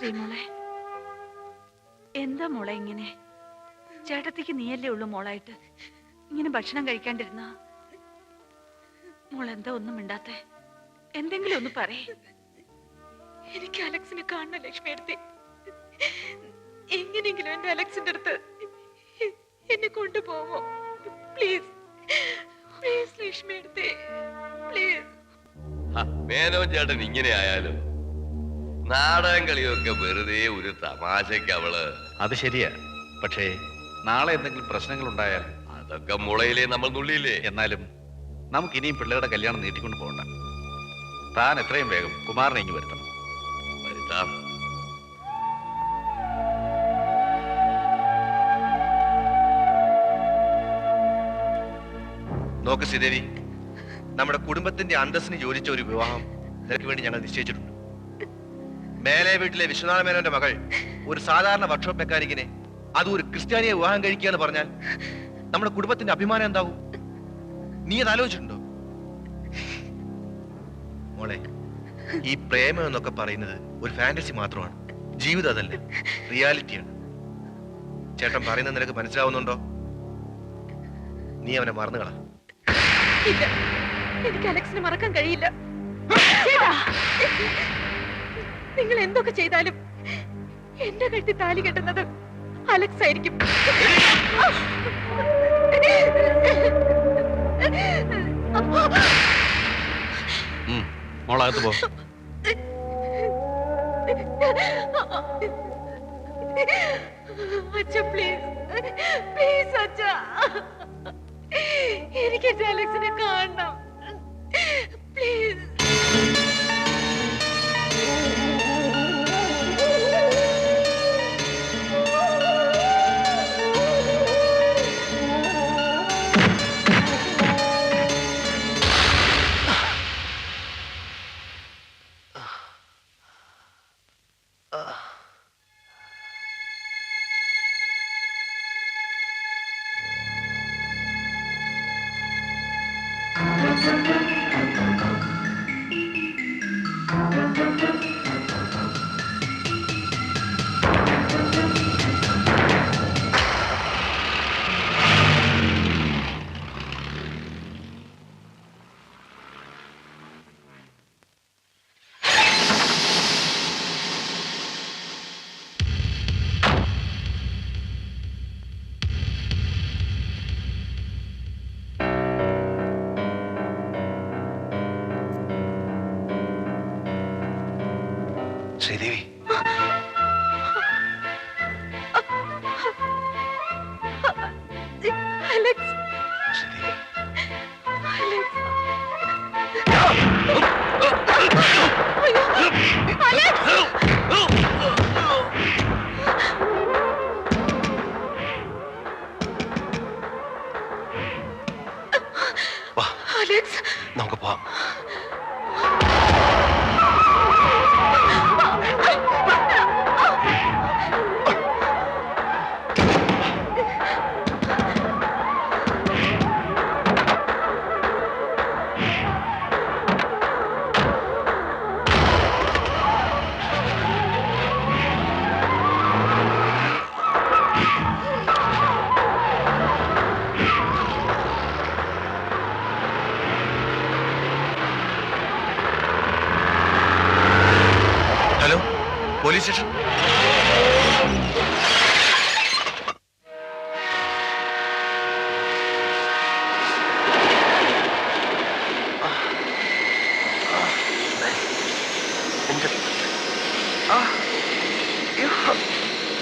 ശ്രീമോളെ. എന്താ മോളെ ഇങ്ങനെ? ചേട്ടത്തിക്ക് നീയല്ലേ ഉള്ളൂ മോളായിട്ട്. ഇങ്ങനെ ഭക്ഷണം കഴിക്കാണ്ടിരുന്ന? മോൾ എന്താ ഒന്നും മിണ്ടാത്തെ? എന്തെങ്കിലും ഒന്ന് പറയേ. എനിക്ക് അലക്സിനെ കാണണം ലക്ഷ്മി എടുത്തി എങ്ങനെയെങ്കിലും എന്റെ അലക്സിന്റെ അടുത്ത് എന്നെ കൊണ്ടുപോകുമോ പ്ലീസ് പ്ലീസ് ലക്ഷ്മി എടുത്തി പ്ലീസ് ചേട്ടൻ ഇങ്ങനെ ആയാലും നാടകം കളിയൊക്കെ വെറുതെ ഒരു തമാശക്ക് അവൾ. അത് ശരിയാ. പക്ഷേ നാളെ എന്തെങ്കിലും പ്രശ്നങ്ങൾ ഉണ്ടായാൽ? അതൊക്കെ മുളയിലേ നമ്മൾ നുള്ളിയില്ലേ എന്നാലും നമുക്ക് ഇനിയും പിള്ളേരുടെ കല്യാണം നീട്ടിക്കൊണ്ട് പോകണ്ട. താൻ എത്രയും വേഗം കുമാറിനെ ഇങ്ങ് വരുത്തണം. വരുത്താം. നോക്ക് ശ്രീദേവി നമ്മുടെ കുടുംബത്തിന്റെ അന്തസ്സിന് യോജിച്ച ഒരു വിവാഹം നിനക്ക് വേണ്ടി ഞങ്ങൾ നിശ്ചയിച്ചിട്ടുണ്ട്. മേലെ വീട്ടിലെ വിശ്വനാഥ മേനോന്റെ മകൾ ഒരു സാധാരണ വർക്ക്ഷോപ്പ് മെക്കാനിക്കിനെ അത് ഒരു ക്രിസ്ത്യാനിയെ വിവാഹം കഴിക്കുക എന്ന് പറഞ്ഞാൽ നമ്മുടെ കുടുംബത്തിന്റെ അഭിമാനം എന്താവും? നീ അത് ആലോചിച്ചിട്ടുണ്ടോ? മോളെ ഈ പ്രേമം എന്നൊക്കെ പറയുന്നത് ഒരു ഫാന്റസി മാത്രമാണ്. ജീവിതം അതല്ല റിയാലിറ്റിയാണ് ചേട്ടൻ പറയുന്നത് നിനക്ക് മനസ്സിലാവുന്നുണ്ടോ? നീ അവനെ മറന്നുകളാ എനിക്ക് അലക്സിനെ മറക്കാൻ കഴിയില്ല. നിങ്ങൾ എന്തൊക്കെ ചെയ്താലും എന്റെ കഴുത്തി താലി കെട്ടുന്നത് അലക്സ് ആയിരിക്കും. മോളകത്ത് പോ. അച്ഛ പ്ലീസ്. പ്ലീസ് അച്ഛ. എനിക്ക് എന്റെ അലക്സിനെ കാണണം. പ്ലീസ്.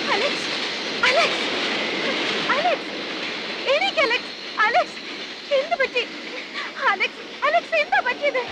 അലക്സ് അലക്സ് അലക്സ് എനിക്ക് അലക്സ് അലക്സ് എന്ത് പറ്റി അലക്സ് അലക്സ് എന്താ പറ്റിയത്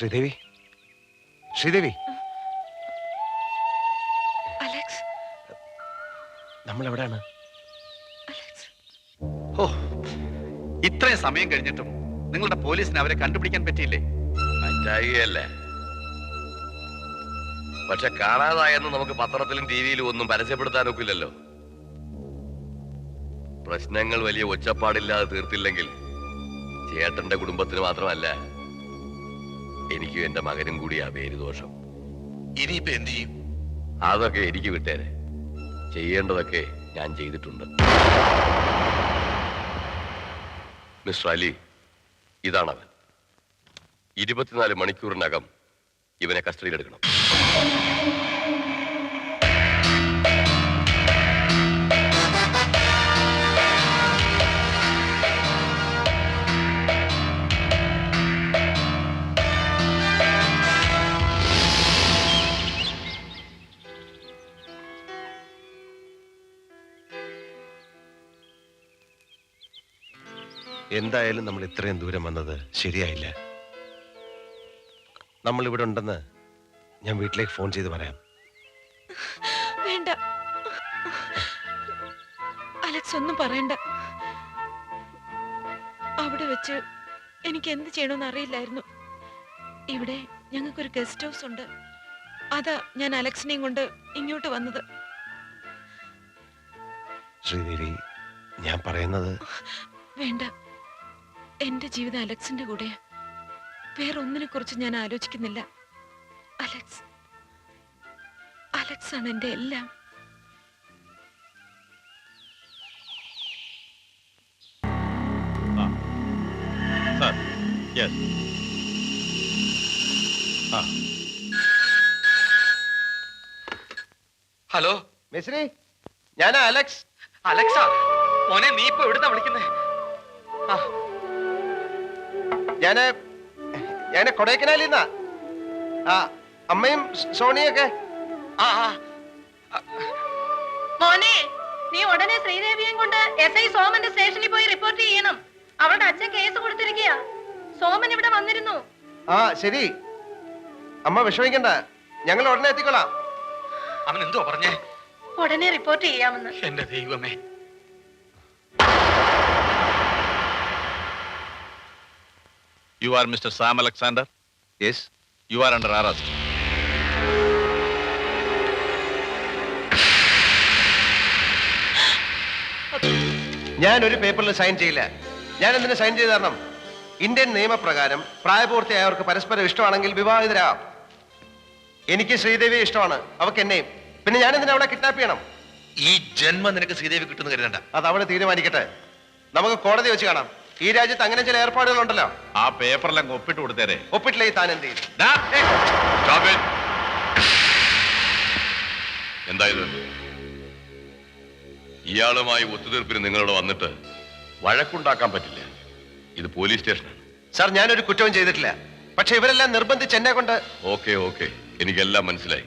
ശ്രീദേവി? ശ്രീദേവി? അലക്സ്. നമ്മൾ എവിടെയാണ് അലക്സ്. ഓ ഇത്രയും സമയം കഴിഞ്ഞിട്ടും നിങ്ങളുടെ പോലീസിന് അവരെ കണ്ടുപിടിക്കാൻ പറ്റിയില്ലേ? പറ്റായികയല്ല. പക്ഷെ കാണാതായെന്ന് നമുക്ക് പത്രത്തിലും ടി വിയിലും ഒന്നും പരസ്യപ്പെടുത്താനൊക്കില്ലല്ലോ. പ്രശ്നങ്ങൾ വലിയ ഒച്ചപ്പാടില്ലാതെ തീർത്തില്ലെങ്കിൽ ചേട്ടന്റെ കുടുംബത്തിന് മാത്രമല്ല എനിക്കും എന്റെ മകനും കൂടിയാ പേര് ദോഷം ഇനിയിപ്പോ എന്ത് ചെയ്യും? അതൊക്കെ എനിക്ക് വിട്ടേരെ. ചെയ്യേണ്ടതൊക്കെ ഞാൻ ചെയ്തിട്ടുണ്ട്. മിസ്റ്റർ അലി അവൻ ഇരുപത്തിനാല് മണിക്കൂറിനകം ഇവനെ കസ്റ്റഡിയിലെടുക്കണം. എന്തായാലും നമ്മൾ ഇത്രയും ദൂരം വന്നത് ശരിയായില്ല. നമ്മൾ ഇവിടെ ഉണ്ടെന്ന് ഞാൻ വീട്ടിലേക്ക് ഫോൺ ചെയ്ത് പറയാം. വേണ്ട. അലക്സ് ഒന്നും പറയണ്ട. അവിടെ വെച്ച് എനിക്ക് എന്ത് ചെയ്യണമെന്ന് അറിയില്ലായിരുന്നു. ഇവിടെ ഞങ്ങൾക്കൊരു ഗസ്റ്റ് ഹൗസ് ഉണ്ട്. അതാ ഞാൻ അലക്സിനെയും കൊണ്ട് ഇങ്ങോട്ട് വന്നത്. ശ്രീദേവി ഞാൻ പറയുന്നത് വേണ്ട. എന്റെ ജീവിതം അലക്സിന്റെ കൂടെ. വേറെ ഒന്നിനെ കുറിച്ച് ഞാൻ ആലോചിക്കുന്നില്ല. അലക്സ് അലക്സ് ആണ് എന്റെ എല്ലാം. Sir yes. ഹലോ. മിസ്രി ഞാൻ അലക്സ്. അലക്സ മോനെ നീ ഇപ്പൊ എവിടുന്നാ വിളിക്കുന്നേ? ആ. ഞാൻ ഞാൻ കൊടൈക്കനാലിൽ നിന്നാ. ആ അമ്മയും സോണിയൊക്കെ. ആ ആ. മോനെ നീ ഉടനെ ശ്രീദേവിയെയും കൊണ്ട് എസ് ഐ സോമന്റെ സ്റ്റേഷനിൽ പോയി റിപ്പോർട്ട് ചെയ്യണം. അവളുടെ അച്ഛൻ കേസ് കൊടുത്തിരിക്കുക സോമൻ ഇവിടെ വന്നിരുന്നു. ആ ശരി. അമ്മ വിഷമിക്കണ്ട. ഞങ്ങൾ ഉടനെ എത്തിക്കൊള്ളാം. അവൻ എന്തോ പറഞ്ഞേ? ഉടനെ റിപ്പോർട്ട് ചെയ്യാമെന്ന്. എന്റെ ദൈവമേ. You are mister Sam Alexander yes you are under arrest ഞാൻ ഒരു പേപ്പറിൽ സൈൻ ചെയ്യില്ല. ഞാൻ എന്തിനു സൈൻ ചെയ്ത് തരണം? ഇന്ത്യൻ നിയമപ്രകാരം പ്രായപൂർത്തിയായവർക്ക് പരസ്പരം ഇഷ്ടമാണെങ്കിൽ വിവാഹിതരാം എനിക്ക് ശ്രീദേവിയെ ഇഷ്ടമാണ്. അവക്ക് എന്നെയും. പിന്നെ ഞാൻ എന്തിനാ അവളെ കിഡ്നാപ്പ് ചെയ്യണം? ഈ ജന്മം നിനക്ക് ശ്രീദേവി കിട്ടുന്ന കരുതണ്ട. അത് അവൾ തീരുമാനിക്കട്ടെ. നമുക്ക് കോടതി വെച്ച് കാണാം. ഈ രാജ്യത്ത് അങ്ങനെ ചില ഏർപ്പാടുകളുണ്ടല്ലോ. ആ പേപ്പറിലങ്ങ് ഒപ്പിട്ട് കൊടുത്തേരെ. ഒപ്പിട്ടില്ലെങ്കിൽ താൻ എന്ത് ചെയ്യും എന്തായാലും Stop it. എന്താ ഇത്? ഇയാളുമായി ഒത്തുതീർപ്പിന് നിങ്ങളോട് വന്നിട്ട് വഴക്കുണ്ടാക്കാൻ പറ്റില്ല. ഇത് പോലീസ് സ്റ്റേഷനാണ്. സാർ ഞാനൊരു കുറ്റവും ചെയ്തിട്ടില്ല. പക്ഷെ ഇവരെല്ലാം നിർബന്ധിച്ച് എന്നെ കൊണ്ട് ഓക്കെ ഓക്കെ. എനിക്കെല്ലാം മനസ്സിലായി.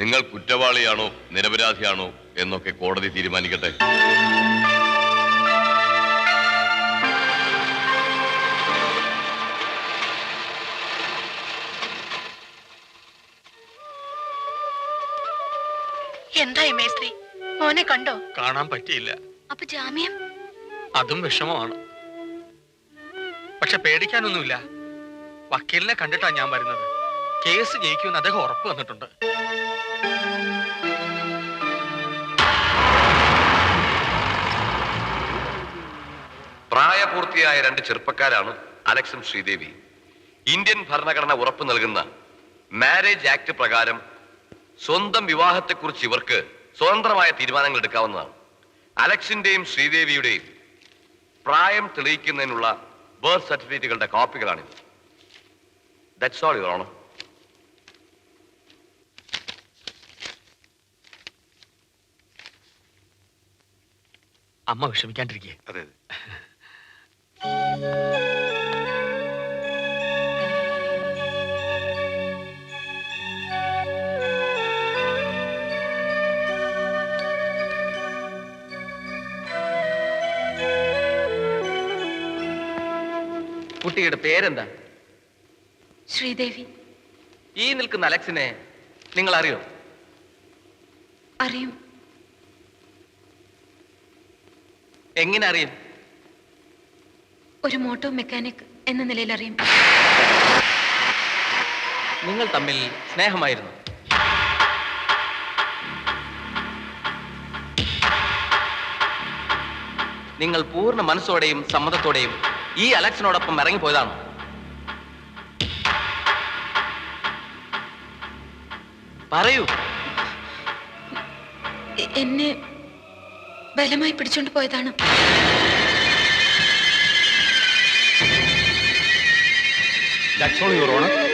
നിങ്ങൾ കുറ്റവാളിയാണോ നിരപരാധിയാണോ എന്നൊക്കെ കോടതി തീരുമാനിക്കട്ടെ. എന്തായി മേസ്ത്രി? മോനെ കണ്ടോ? കാണാൻ പറ്റിയില്ല. അപ്പൊ ജാമ്യം? അതും വിഷമമാണ്. പക്ഷെ പേടിക്കാനൊന്നുമില്ല. വക്കീലിനെ കണ്ടിട്ടാ ഞാൻ വരുന്നത്. കേസ് ജയിക്കുമെന്ന് അദ്ദേഹം ഉറപ്പ് വന്നിട്ടുണ്ട് പ്രായപൂർത്തിയായ രണ്ട് ചെറുപ്പക്കാരാണ് അലക്സും ശ്രീദേവി. ഇന്ത്യൻ ഭരണഘടന ഉറപ്പു നൽകുന്ന മാരേജ് ആക്ട് പ്രകാരം സ്വന്തം വിവാഹത്തെക്കുറിച്ച് ഇവർക്ക് സ്വതന്ത്രമായ തീരുമാനങ്ങൾ എടുക്കാവുന്നതാണ്. അലക്സിന്റെയും ശ്രീദേവിയുടെയും പ്രായം തെളിയിക്കുന്നതിനുള്ള ബർത്ത് സർട്ടിഫിക്കറ്റുകളുടെ കോപ്പികളാണിത്. ദാറ്റ്സ് ഓൾ യുവർ ഓണർ അമ്മ വിഷമിക്കാണ്ടിരിക്കേ. അതെ. കുട്ടിയുടെ പേരെന്താ? ശ്രീദേവി. ഈ നിൽക്കുന്ന അലക്സിനെ നിങ്ങൾ അറിയോ? അറിയും. എങ്ങനെ അറിയും? ഒരു മോട്ടോ മെക്കാനിക് എന്ന നിലയിൽ അറിയും. നിങ്ങൾ തമ്മിൽ സ്നേഹമായിരുന്നു. നിങ്ങൾ പൂർണ മനസ്സോടെയും സമ്മതത്തോടെയും ഈ അലക്സിനോടൊപ്പം ഇറങ്ങിപ്പോയതാണ് പറയൂ. എന്നെ ബലമായി പിടിച്ചോണ്ട് പോയതാണ്. That's all, Your Honor.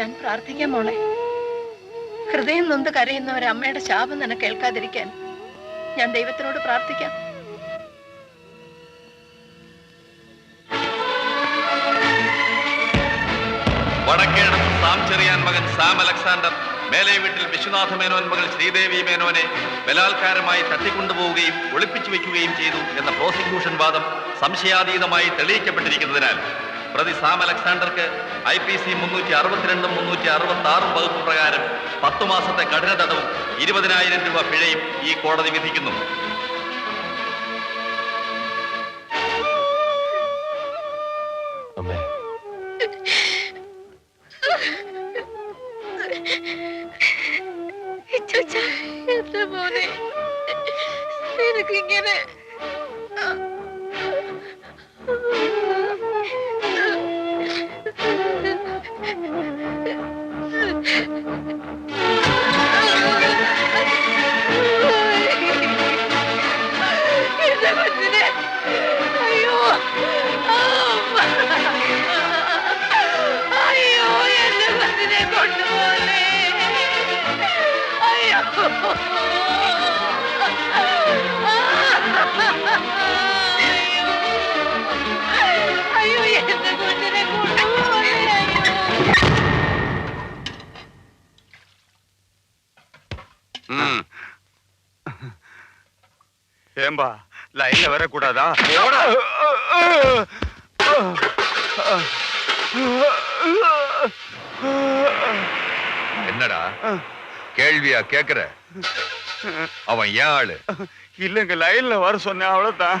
ഞാൻ പ്രാർത്ഥിക്കാം മോളെ. ഹൃദയം നൊന്ത് കരയുന്ന ഒരു അമ്മയുടെ ശാപം തന്നെ കേൾക്കാതിരിക്കാൻ ഞാൻ ദൈവത്തിനോട് പ്രാർത്ഥിക്കാം. വടക്കേടത്ത് സാം സാം അലക്സാണ്ടർ മേലെ വീട്ടിൽ വിശ്വനാഥ മേനോൻ മകൾ ശ്രീദേവി മേനോനെ ബലാത്കാരമായി തട്ടിക്കൊണ്ടുപോവുകയും ഒളിപ്പിച്ചു വെക്കുകയും ചെയ്തു എന്ന പ്രോസിക്യൂഷൻ വാദം സംശയാതീതമായി തെളിയിക്കപ്പെട്ടിരിക്കുന്നതിനാൽ പ്രതി സാം അലക്സാണ്ടർക്ക് ഐ പി സി മുന്നൂറ്റി അറുപത്തിരണ്ടും മുന്നൂറ്റി അറുപത്തി ആറും വകുപ്പ് പ്രകാരം പത്തു മാസത്തെ കഠിന തടവും ഇരുപതിനായിരം രൂപ പിഴയും ഈ കോടതി വിധിക്കുന്നു. ஏம்பா லைன்ல வரக்கூடாதா என்னடா? கேள்வியா கேக்குற? அவன் ஏன் ஆளு? இல்லைங்க லைன்ல வர சொன்னேன் அவ்வளவுதான்.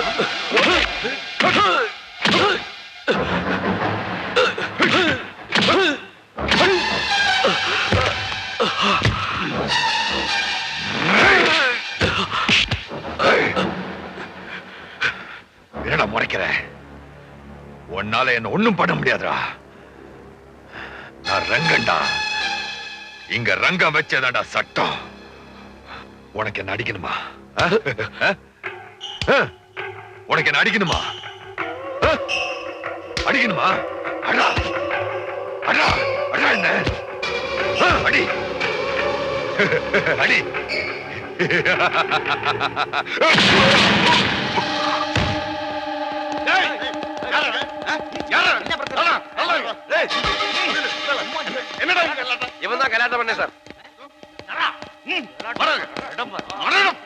என்ன ஒண்ணும் பண்ண முடியாதுடா. நான் ரங்கண்டா. இங்க ரங்கம் வச்சதாடா சட்டம். உனக்கு என்ன அடிக்கணுமா? உனக்கு என்ன அடிக்கணுமா? அடிக்கணுமா? அடா அடா அடா என்ன? ஆ, அடி. என்னடா இவன் தான் கல்யாணம் பண்ணேன் சார். மரணம் மரணம்